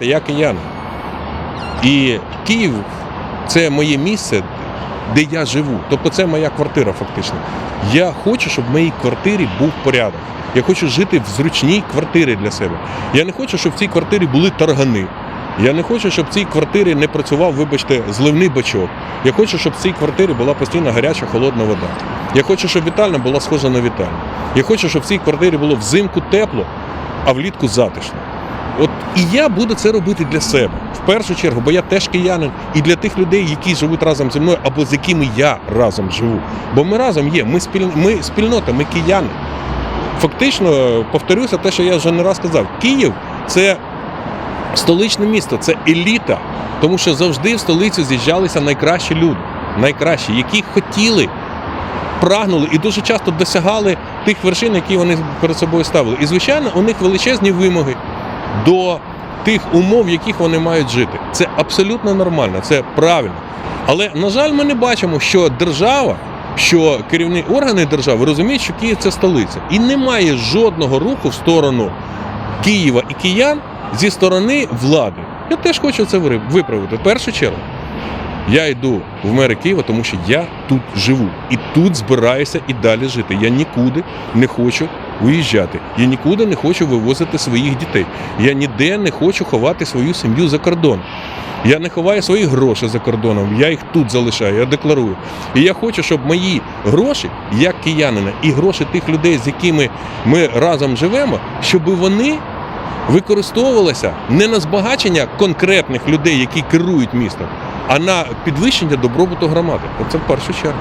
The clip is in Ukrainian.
Я киянин. І Київ це моє місце, де я живу. Тобто це моя квартира фактично. Я хочу, щоб в моїй квартирі був порядок. Я хочу жити в зручній квартирі для себе. Я не хочу, щоб в цій квартирі були таргани. Я не хочу, щоб в цій квартирі не працював, вибачте, зливний бачок. Я хочу, щоб в цій квартирі була постійно гаряча холодна вода. Я хочу, щоб вітальня була схожа на вітальню. Я хочу, щоб в цій квартирі було взимку тепло, а влітку затишно. От і я буду це робити для себе в першу чергу, бо я теж киянин, і для тих людей, які живуть разом зі мною, або з якими я разом живу. Бо ми разом є, ми спіль... ми спільнота, ми кияни. Фактично, повторюся, те, що я вже не раз казав, Київ це столичне місто, це еліта, тому що завжди в столицю з'їжджалися найкращі люди, найкращі, які хотіли. Прагнули і дуже часто досягали тих вершин, які вони перед собою ставили. І, звичайно, у них величезні вимоги до тих умов, в яких вони мають жити. Це абсолютно нормально, це правильно. Але, на жаль, ми не бачимо, що держава, що керівні органи держави розуміють, що Київ це столиця. І немає жодного руху в сторону Києва і киян зі сторони влади. Я теж хочу це виправити. В першу чергу. Я йду в мери Києва, тому що я тут живу і тут збираюся і далі жити. Я нікуди не хочу уїжджати. Я нікуди не хочу вивозити своїх дітей. Я ніде не хочу ховати свою сім'ю за кордон. Я не ховаю свої гроші за кордоном, я їх тут залишаю, я декларую. І я хочу, щоб мої гроші, як киянина, і гроші тих людей, з якими ми разом живемо, щоб вони використовувалися не на збагачення конкретних людей, які керують містом, а на підвищення добробуту громади. Оце в першу чергу.